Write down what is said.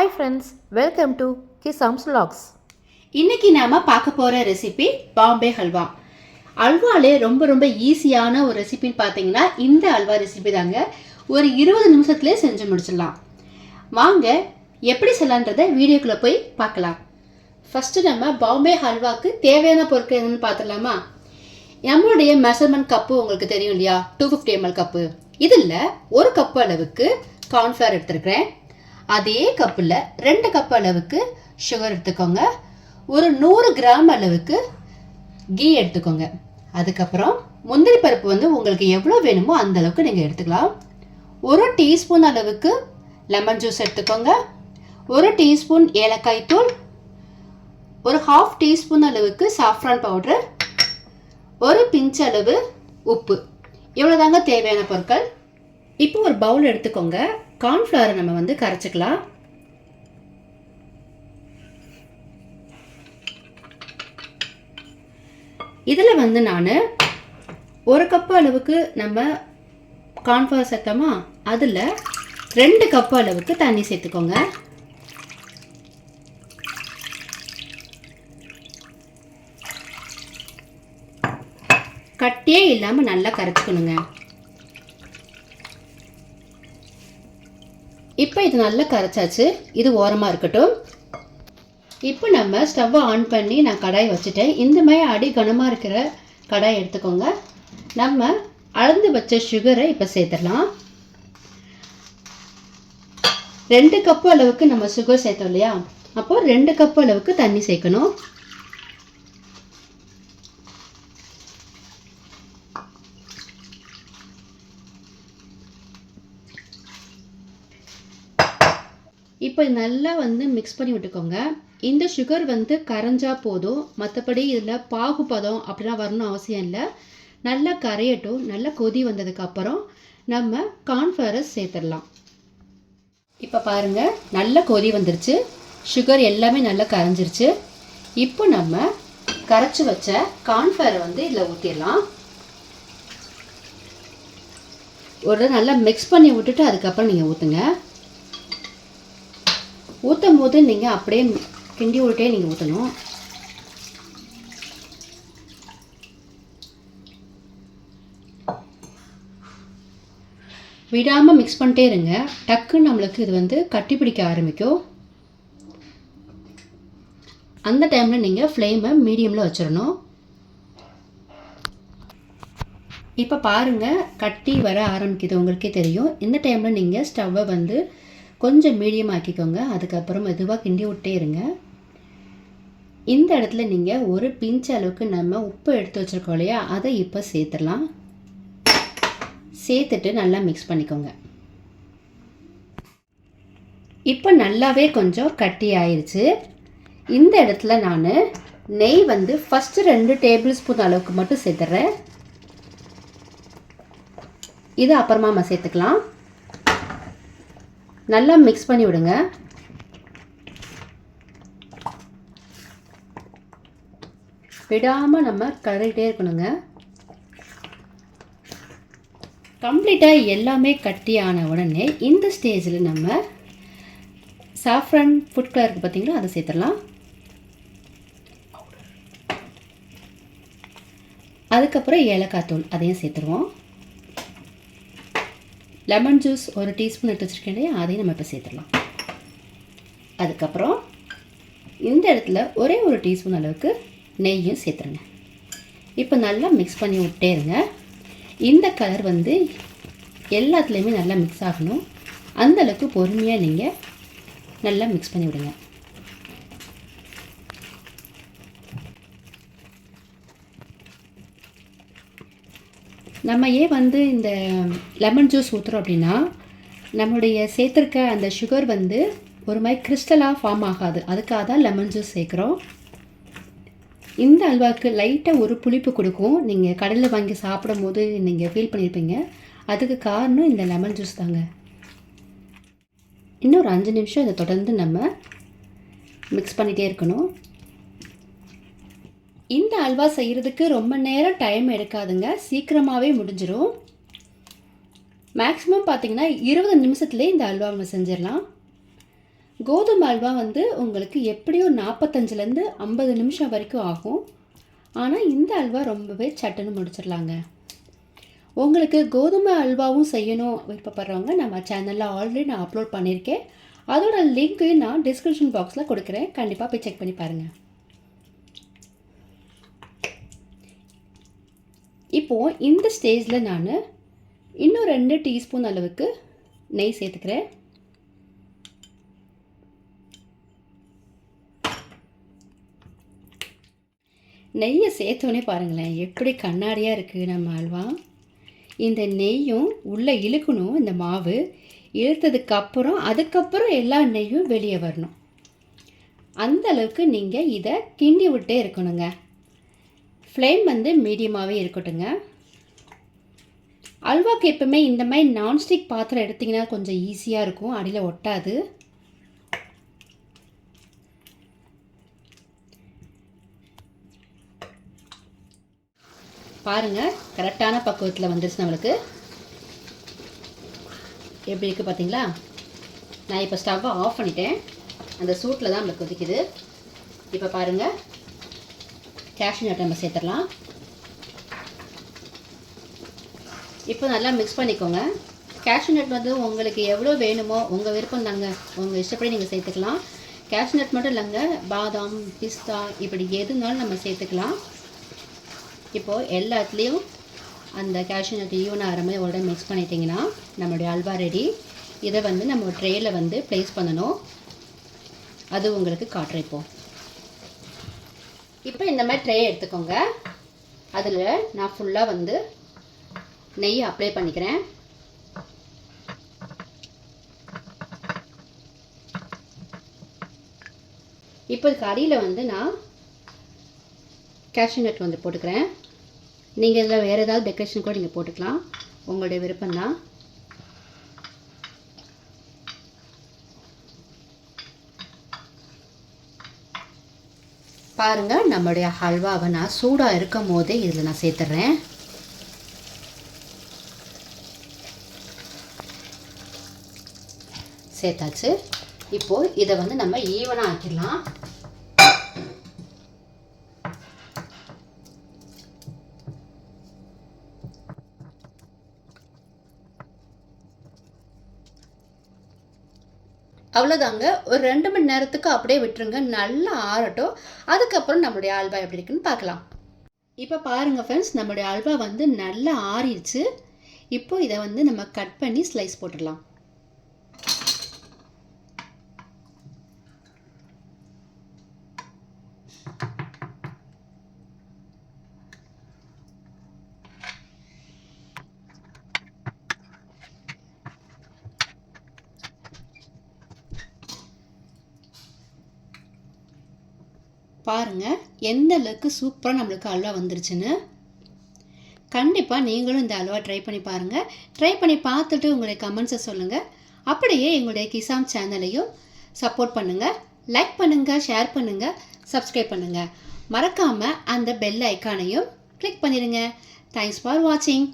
Hi friends welcome to கிசாம்ஸ் லாக்ஸ் இன்னைக்கு நாம பார்க்க போற ரெசிபி பாம்பே ஹல்வா அல்வாலே ரொம்ப ரொம்ப ஈஸியான ஒரு ரெசிபின்னு பார்த்தீங்கன்னா இந்த அல்வா ரெசிபி தாங்க. ஒரு இருபது நிமிஷத்துலேயே செஞ்சு முடிச்சிடலாம். வாங்க எப்படி செய்யலான்றதை வீடியோக்குள்ளே போய் பார்க்கலாம். ஃபஸ்ட்டு நம்ம பாம்பே ஹல்வாக்கு தேவையான பொருட்கள் என்னென்னு பார்த்துடலாமா? நம்மளுடைய மெஷர்மெண்ட் கப்பு உங்களுக்கு தெரியும் இல்லையா? டூ ஃபிஃப்டி எம்எல் கப்பு இதில் ஒரு கப்பு அளவுக்கு கார்ன்ஃப்ளவர் எடுத்துருக்கிறேன். அதே கப்பில் ரெண்டு கப் அளவுக்கு சுகர் எடுத்துக்கோங்க. ஒரு நூறு கிராம் அளவுக்கு கீ எடுத்துக்கோங்க. அதுக்கப்புறம் முந்திரி பருப்பு வந்து உங்களுக்கு எவ்வளோ வேணுமோ அந்த அளவுக்கு நீங்கள் எடுத்துக்கலாம். ஒரு டீஸ்பூன் அளவுக்கு லெமன் ஜூஸ் எடுத்துக்கோங்க. ஒரு டீஸ்பூன் ஏலக்காய் தூள். ஒரு ஹாஃப் டீஸ்பூன் அளவுக்கு சாஃப்ரான் பவுடர் ஒரு பிஞ்ச் அளவு உப்பு. இவ்வளோதாங்க தேவையான பொருட்கள். இப்போ ஒரு பவுல் எடுத்துக்கோங்க. கார்ன்ஃப்ளவரை நம்ம வந்து கரைச்சிக்கலாம். இதில் வந்து நான் ஒரு கப்பு அளவுக்கு நம்ம கார்ன்ஃப்ளவர் சேர்த்தோமா? அதில் ரெண்டு கப்பு அளவுக்கு தண்ணி சேர்த்துக்கோங்க. கட்டியே இல்லாமல் நல்லா கரைச்சிக்கணுங்க. இப்போ இது நல்லா கரைச்சாச்சு. இது ஓரமாக இருக்கட்டும். இப்போ நம்ம ஸ்டவ்வை ஆன் பண்ணி நான் கடாய் வச்சுட்டேன். இந்த மாதிரி அடி கனமாக இருக்கிற கடாய் எடுத்துக்கோங்க. நம்ம அளந்து வச்ச சுகரை இப்போ சேர்த்துடலாம். ரெண்டு கப்பு அளவுக்கு நம்ம சுகர் சேர்த்தோம் இல்லையா? அப்போ ரெண்டு கப்பு அளவுக்கு தண்ணி சேர்க்கணும். நல்லா வந்து மிக்ஸ் பண்ணி விட்டுக்கோங்க. இந்த சுகர் வந்து கரைஞ்சா போதும். மற்றபடி இதில் பாகுபதம் அப்படிலாம் வரணும் அவசியம் இல்லை. நல்லா கரையட்டும். நல்லா கொதி வந்ததுக்கப்புறம் நம்ம கார்ன்ஃப்ளவரை சேர்த்துடலாம். இப்போ பாருங்கள் நல்லா கொதி வந்துருச்சு. சுகர் எல்லாமே நல்லா கரைஞ்சிருச்சு. இப்போ நம்ம கரைச்சி வச்ச கார்ன்ஃப்ளவரை வந்து இதில் ஊற்றிடலாம் ஒரு நல்லா மிக்ஸ் பண்ணி விட்டுட்டு அதுக்கப்புறம் நீங்கள் ஊற்றுங்க ஊற்றும் போது நீங்கள் அப்படியே கிண்டி விட்டே நீங்கள் ஊற்றணும் விடாமல் மிக்ஸ் பண்ணிட்டே இருங்க. டக்குன்னு நம்மளுக்கு இது வந்து கட்டி பிடிக்க ஆரம்பிக்கும். அந்த டைமில் நீங்கள் ஃப்ளேமை மீடியமில் வச்சிடணும். இப்போ பாருங்கள் கட்டி வர ஆரம்பிக்குது. உங்களுக்கே தெரியும். இந்த டைமில் நீங்கள் ஸ்டவ்வை வந்து கொஞ்சம் மீடியம் ஆக்கிக்கோங்க. அதுக்கப்புறம் மெதுவாக கிண்டி விட்டே இருங்க. இந்த இடத்துல நீங்கள் ஒரு பிஞ்ச் அளவுக்கு நம்ம உப்பு எடுத்து வச்சுருக்கோம் இல்லையா? அதை இப்போ சேர்த்துடலாம். சேர்த்துட்டு நல்லா மிக்ஸ் பண்ணிக்கோங்க. இப்போ நல்லாவே கொஞ்சம் கட்டி ஆயிடுச்சு இந்த இடத்துல நான் நெய் வந்து ஃபஸ்ட்டு ரெண்டு டேபிள் ஸ்பூன் அளவுக்கு மட்டும் சேர்த்துறேன். இது அப்புறமா நம்ம சேர்த்துக்கலாம். நல்லா மிக்ஸ் பண்ணி விடுங்க. விடாமல் நம்ம கலரிட்டே இருக்கணுங்க. கம்ப்ளீட்டாக எல்லாமே கட்டி ஆன உடனே இந்த ஸ்டேஜில் நம்ம சாஃப்ரான் ஃபுட் கலருக்கு பார்த்தீங்களா அதை சேர்த்துடலாம். அதுக்கப்புறம் ஏலக்காய் தூள் அதையும் சேர்த்துருவோம். லெமன் ஜூஸ் ஒரு டீஸ்பூன் எடுத்து வச்சுருக்கேன் இல்லையா? அதையும் நம்ம இப்போ சேர்த்துடலாம். அதுக்கப்புறம் இந்த இடத்துல ஒரே ஒரு டீஸ்பூன் அளவுக்கு நெய்யும் சேர்த்துருங்க. இப்போ நல்லா மிக்ஸ் பண்ணி விட்டே இருங்க. இந்த கலர் வந்து எல்லாத்துலேயுமே நல்லா மிக்ஸ் ஆகணும். அந்த அளவுக்கு பொறுமையாக நீங்கள் நல்லா மிக்ஸ் பண்ணி விடுங்க. நம்ம ஏன் வந்து இந்த லெமன் ஜூஸ் ஊற்றுறோம் அப்படின்னா நம்மளுடைய சேர்த்துருக்க அந்த சுகர் வந்து ஒரு மாதிரி கிறிஸ்டலாக ஃபார்ம் ஆகாது. அதுக்காக தான் லெமன் ஜூஸ் சேர்க்குறோம். இந்த அல்வாவுக்கு லைட்டாக ஒரு புளிப்பு கொடுக்கும். நீங்கள் கடையில் வாங்கி சாப்பிடும் போது நீங்கள் ஃபீல் பண்ணியிருப்பீங்க அதுக்கு காரணம் இந்த லெமன் ஜூஸ் தாங்க. இன்னும் ஒரு அஞ்சு நிமிஷம் இதை தொடர்ந்து நம்ம மிக்ஸ் பண்ணிகிட்டே இருக்கணும். இந்த அல்வா செய்கிறதுக்கு ரொம்ப நேரம் டைம் எடுக்காதுங்க. சீக்கிரமாகவே முடிஞ்சிடும் மேக்ஸிமம் பார்த்தீங்கன்னா இருபது நிமிஷத்துலேயே இந்த அல்வா நம்ம செஞ்சிடலாம். கோதுமை அல்வா வந்து உங்களுக்கு எப்படியும் நாற்பத்தஞ்சிலேருந்து ஐம்பது நிமிஷம் வரைக்கும் ஆகும். ஆனால் இந்த அல்வா ரொம்பவே சட்டுன்னு முடிச்சிடலாங்க. உங்களுக்கு கோதுமை அல்வாவும் செய்யணும் விருப்பப்படுறவங்க நம்ம சேனலில் ஆல்ரெடி நான் அப்லோட் பண்ணியிருக்கேன். அதோட லிங்க்கையும் நான் டிஸ்கிரிப்ஷன் பாக்ஸில் கொடுக்குறேன். கண்டிப்பாக போய் செக் பண்ணி பாருங்கள் இப்போது இந்த ஸ்டேஜில் நான் இன்னும் ரெண்டு டீஸ்பூன் அளவுக்கு நெய் சேர்த்துக்கிறேன். நெய்யை சேர்த்தோன்னே பாருங்களேன் எப்படி கண்ணாடியாக இருக்குது நம்ம அல்வா. இந்த நெய்யும் உள்ளே இழுக்கணும் இந்த மாவு. இழுத்ததுக்கப்புறம் அதுக்கப்புறம் எல்லா நெய்யும் வெளியே வரணும். அந்த அளவுக்கு நீங்கள் இதை கிண்டி விட்டே இருக்கணுங்க. ஃப்ளேம் வந்து மீடியமாகவே இருக்கட்டுங்க அல்வாக்கு எப்பவுமே இந்த மாதிரி நான்ஸ்டிக் பாத்திரம் எடுத்திங்கன்னா கொஞ்சம் ஈஸியாக இருக்கும். அடியில் ஒட்டாது. பாருங்கள் கரெக்டான பக்குவத்தில் வந்துருச்சு நம்மளுக்கு. எப்படி இருக்குது பார்த்தீங்களா நான் இப்போ ஸ்டவ்வை ஆஃப் பண்ணிட்டேன். அந்த சூட்டில் தான் நம்மளுக்கு கொதிக்குது. இப்போ பாருங்கள் கேஷ்யூ நட் நம்ம சேர்த்துடலாம். இப்போ நல்லா மிக்ஸ் பண்ணிக்கோங்க. கேஷ்யூ நட் வந்து உங்களுக்கு எவ்வளோ வேணுமோ உங்கள் விருப்பம் தாங்க உங்கள் இஷ்டப்படி நீங்கள் சேர்த்துக்கலாம். கேஷ்யூ நட் மட்டும் இல்லைங்க பாதாம் பிஸ்தா இப்படி எதுனாலும் நம்ம சேர்த்துக்கலாம். இப்போது எல்லாத்துலேயும் அந்த கேஷ்யூ நட் ஈவன் ஆகிற மாதிரி உடனே மிக்ஸ் பண்ணிட்டீங்கன்னா நம்மளுடைய அல்வா ரெடி இதை வந்து நம்ம ட்ரேயில் வந்து ப்ளேஸ் பண்ணணும். அது உங்களுக்கு காட்டுறேன் இப்போது இப்போ இந்த மாதிரி ட்ரே எடுத்துக்கோங்க. அதில் நான் ஃபுல்லாக வந்து நெய் அப்ளை பண்ணிக்கிறேன். இப்போ இதுக்கு அடியில் வந்து நான் கேஷ்யூ நட் வந்து போட்டுக்கிறேன். நீங்கள் இதில் வேறு ஏதாவது டெக்கரேஷன் கூட நீங்கள் போட்டுக்கலாம். உங்களுடைய விருப்பம்தான். பாருங்கள் நம்மளுடைய ஹல்வாவை நான் சூடாக இருக்கும் போதே இதில் நான் சேர்த்துட்றேன் சேர்த்தாச்சு. இப்போது இதை வந்து நம்ம ஈவனாக ஆக்கிடலாம். அவ்வளோதாங்க ஒரு ரெண்டு மணி நேரத்துக்கு அப்படியே விட்டுருங்க. நல்லா ஆறட்டும். அதுக்கப்புறம் நம்மளுடைய அல்வா எப்படி இருக்குன்னு பார்க்கலாம். இப்போ பாருங்கள் ஃப்ரெண்ட்ஸ் நம்மளுடைய அல்வா வந்து நல்லா ஆறிடுச்சு. இப்போது இதை வந்து நம்ம கட் பண்ணி ஸ்லைஸ் போட்டுடலாம். பாருங்க எந்த அளவுக்கு சூப்பராக நம்மளுக்கு அல்வா வந்துருச்சுன்னு. கண்டிப்பாக நீங்களும் இந்த அல்வா ட்ரை பண்ணி பாருங்கள் ட்ரை பண்ணி பார்த்துட்டு உங்களுடைய கமெண்ட்ஸை சொல்லுங்கள் அப்படியே எங்களுடைய கிசாம் சேனலையும் சப்போர்ட் பண்ணுங்கள் லைக் பண்ணுங்கள் ஷேர் பண்ணுங்கள் சப்ஸ்கிரைப் பண்ணுங்கள் மறக்காமல் அந்த பெல் ஐக்கானையும் கிளிக் பண்ணிடுங்க. தேங்க்ஸ் ஃபார் வாட்சிங்